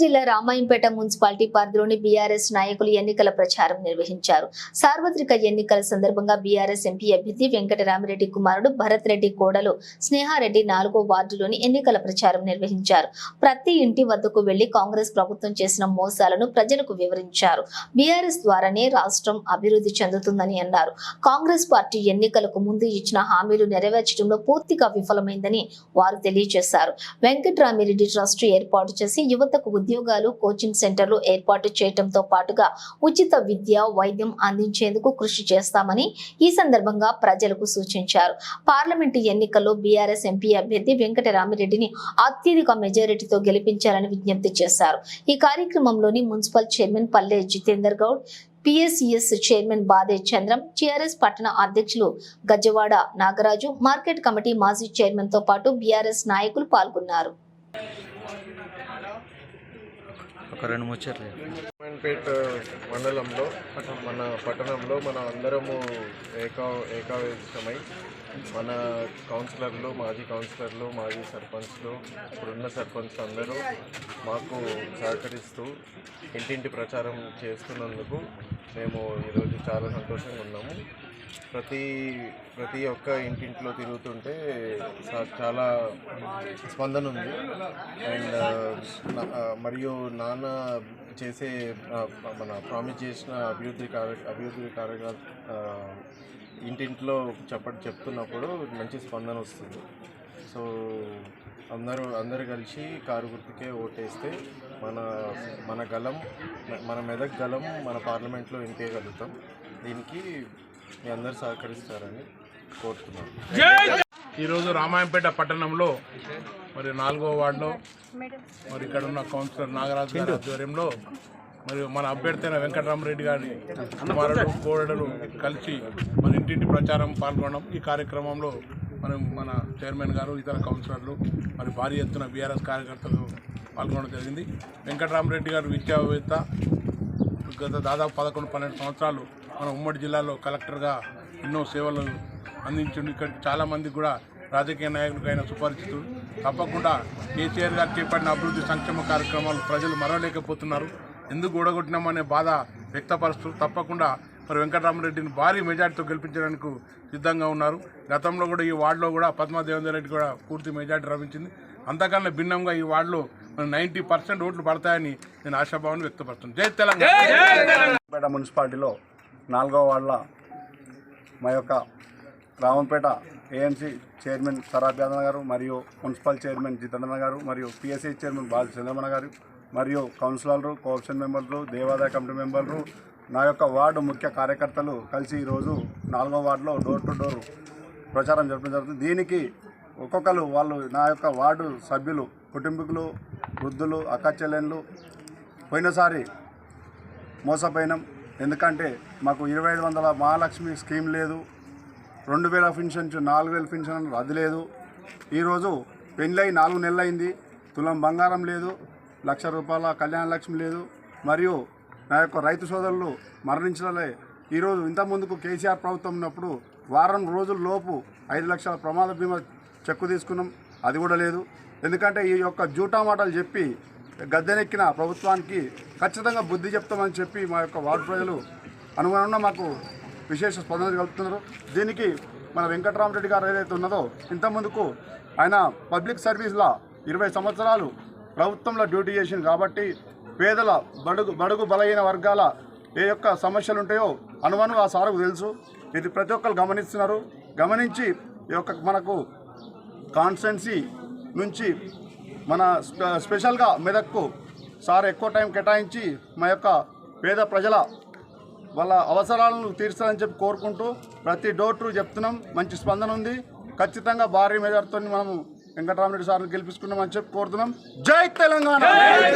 జిల్లా రామాయంపేట మున్సిపాలిటీ పరిధిలోని బీఆర్ఎస్ నాయకులు ఎన్నికల ప్రచారం నిర్వహించారు. సార్వత్రిక ఎన్నికల సందర్భంగా బీఆర్ఎస్ ఎంపీ అభ్యర్థి వెంకటరామిరెడ్డి కుమారుడు భరత్ రెడ్డి కోడలు స్నేహారెడ్డి నాలుగో వార్డులోని ఎన్నికల ప్రచారం నిర్వహించారు. ప్రతి ఇంటి వద్దకు వెళ్ళి కాంగ్రెస్ ప్రభుత్వం చేసిన మోసాలను ప్రజలకు వివరించారు. బీఆర్ఎస్ ద్వారానే రాష్ట్రం అభివృద్ధి చెందుతుందని అన్నారు. కాంగ్రెస్ పార్టీ ఎన్నికలకు ముందు ఇచ్చిన హామీలు నెరవేర్చడంలో పూర్తిగా విఫలమైందని వారు తెలియజేశారు. వెంకటరామిరెడ్డి ట్రస్ట్ ఏర్పాటు చేసి యువతకు ఉద్యోగాలు కోచింగ్ సెంటర్లు ఏర్పాటు చేయడంతో పాటుగా ఉచిత విద్య వైద్యం అందించేందుకు కృషి చేస్తామని ఈ సందర్భంగా ప్రజలకు సూచించారు. పార్లమెంటు ఎన్నికల్లో బీఆర్ఎస్ ఎంపీ అభ్యర్థి వెంకటరామిరెడ్డిని అత్యధిక మెజారిటీతో గెలిపించాలని విజ్ఞప్తి చేశారు. ఈ కార్యక్రమంలోని మున్సిపల్ చైర్మన్ పల్లె జితేందర్ గౌడ్ పిఎస్సిఎస్ చైర్మన్ బాదే చంద్రం టిఆర్ఎస్ పట్టణ అధ్యక్షులు గజ్జవాడ నాగరాజు మార్కెట్ కమిటీ మాజీ చైర్మన్తో పాటు బీఆర్ఎస్ నాయకులు పాల్గొన్నారు. ఒక రెండు ముచ్చట్లు పేట్ మండలంలో మన పట్టణంలో మన అందరము ఏకా ఏకావేశమై మన కౌన్సిలర్లు మాజీ కౌన్సిలర్లు మాజీ సర్పంచ్లు ఇప్పుడున్న సర్పంచ్ అందరూ మాకు సహకరిస్తూ ఇంటింటి ప్రచారం చేస్తున్నందుకు మేము ఈరోజు చాలా సంతోషంగా ఉన్నాము. ప్రతి ప్రతి ఒక్క ఇంటింట్లో తిరుగుతుంటే చాలా స్పందన ఉంది. అండ్ మరియు నాన్న చేసే మన ప్రామిస్ చేసిన అభివృద్ధి కార్య అభివృద్ధి కార్యక్రమ ఇంటింట్లో చెప్ప చెప్తున్నప్పుడు మంచి స్పందన వస్తుంది. సో అందరూ అందరు కలిసి కారు గుర్తుకే ఓటేస్తే మన మన గలం మన మెదక్ గలం మన పార్లమెంట్లో వినిపించగలుగుతాం. దీనికి మీ అందరు సహకరిస్తారని కోరుతున్నాను ఈరోజు రామాయంపేట పట్టణంలో మరి నాలుగో వార్డులో మరి ఇక్కడ ఉన్న కౌన్సిలర్ నాగరాజు గారి ఆధ్వర్యంలో మరి మన అభ్యర్థి అయిన వెంకటరామరెడ్డి గారి కుమారుడు కోడలు కలిసి మన ఇంటింటి ప్రచారం పాల్గొనడం ఈ కార్యక్రమంలో మనం మన చైర్మన్ గారు ఇతర కౌన్సిలర్లు మరి భారీ ఎత్తున బీఆర్ఎస్ కార్యకర్తలు పాల్గొనడం జరిగింది. వెంకటరామరెడ్డి గారు విద్యావేత్త గత దాదాపు పదకొండు పన్నెండు సంవత్సరాలు మన ఉమ్మడి జిల్లాలో కలెక్టర్గా ఎన్నో సేవలు అందించండి. ఇక్కడ చాలామంది కూడా రాజకీయ నాయకులకు ఆయన సుపరిచితుడు తప్పకుండా కేసీఆర్ గారు చేపట్టిన అభివృద్ధి సంక్షేమ కార్యక్రమాలు ప్రజలు మరవలేకపోతున్నారు. ఎందుకు ఓడగొట్టినామనే బాధ వ్యక్తపరుస్తూ తప్పకుండా మరి వెంకటరామరెడ్డిని భారీ మెజార్టీతో గెలిపించడానికి సిద్ధంగా ఉన్నారు. గతంలో కూడా ఈ వార్డులో కూడా పద్మాదేవేందర్ రెడ్డి కూడా పూర్తి మెజార్టీ లభించింది అంతకన్నా భిన్నంగా ఈ వార్డులో నైంటీ పర్సెంట్ ఓట్లు పడతాయని నేను ఆశాభావాన్ని వ్యక్తపరుస్తున్నాను జై తెలంగాణ! మున్సిపాలిటీలో నాలుగవ వార్డుల మా యొక్క రామంపేట ఏఎంసీ చైర్మన్ సరాబ్ యాదవ్ గారు మరియు మున్సిపల్ చైర్మన్ జితేంద్ర గారు మరియు పిఎస్ఐ చైర్మన్ బాల చంద్రమణ గారు మరియు కౌన్సిలర్లు కోఆప్షన్ మెంబర్లు దేవాదాయ కమిటీ మెంబర్లు నా యొక్క వార్డు ముఖ్య కార్యకర్తలు కలిసి ఈరోజు నాలుగో వార్డులో డోర్ టు డోర్ ప్రచారం జరపడం జరుగుతుంది. దీనికి ఒక్కొక్కరు వాళ్ళు నా యొక్క వార్డు సభ్యులు కుటుంబీకులు వృద్ధులు అక్క చెల్లెళ్ళు పోయినసారి మోసపోయినాం. ఎందుకంటే మాకు ఇరవై ఐదు వందల మహాలక్ష్మి స్కీమ్ లేదు రెండు వేల పెన్షన్ నాలుగు వేల పెన్షన్ రద్దు లేదు. ఈరోజు పెళ్ళై నాలుగు నెలలైంది తులం బంగారం లేదు లక్ష రూపాయల కళ్యాణ లక్ష్మి లేదు. మరియు నా యొక్క రైతు సోదరులు మరణించలే ఈరోజు ఇంత ముందుకు కేసీఆర్ ప్రభుత్వం ఉన్నప్పుడు వారం రోజుల లోపు ఐదు లక్షల ప్రమాద బీమా చెక్కు తీసుకున్నాం. అది కూడా లేదు. ఎందుకంటే ఈ యొక్క జూటా మాటలు చెప్పి గద్దెనెక్కిన ప్రభుత్వానికి ఖచ్చితంగా బుద్ధి చెప్తామని చెప్పి మా యొక్క వార్డు ప్రజలు అనుగుణంగా మాకు విశేష స్పందన కలుపుతున్నారు. దీనికి మన వెంకటరామరెడ్డి గారు ఏదైతే ఉన్నదో ఇంతకుముందుకు ఆయన పబ్లిక్ సర్వీస్లో ఇరవై సంవత్సరాలు ప్రభుత్వంలో డ్యూటీ చేసింది కాబట్టి పేదల బడుగు బడుగు బలహీన వర్గాల ఏ యొక్క సమస్యలు ఉంటాయో అనుమానం ఆ సారుకు తెలుసు. ఇది ప్రతి ఒక్కరు గమనిస్తున్నారు. గమనించి ఈ యొక్క మనకు కాన్స్టెన్సీ నుంచి మన స్పెషల్గా మెదక్కు సార్ ఎక్కువ టైం కేటాయించి మా యొక్క పేద ప్రజల వాళ్ళ అవసరాలను తీర్చాలని చెప్పి కోరుకుంటూ ప్రతి డోర్ టు చెప్తున్నాం. మంచి స్పందన ఉంది. ఖచ్చితంగా భారీ మెజార్టీతో మనము వెంకటరామరెడ్డి సార్ని గెలిపించుకున్నామని చెప్పి కోరుతున్నాం. జై తెలంగాణ!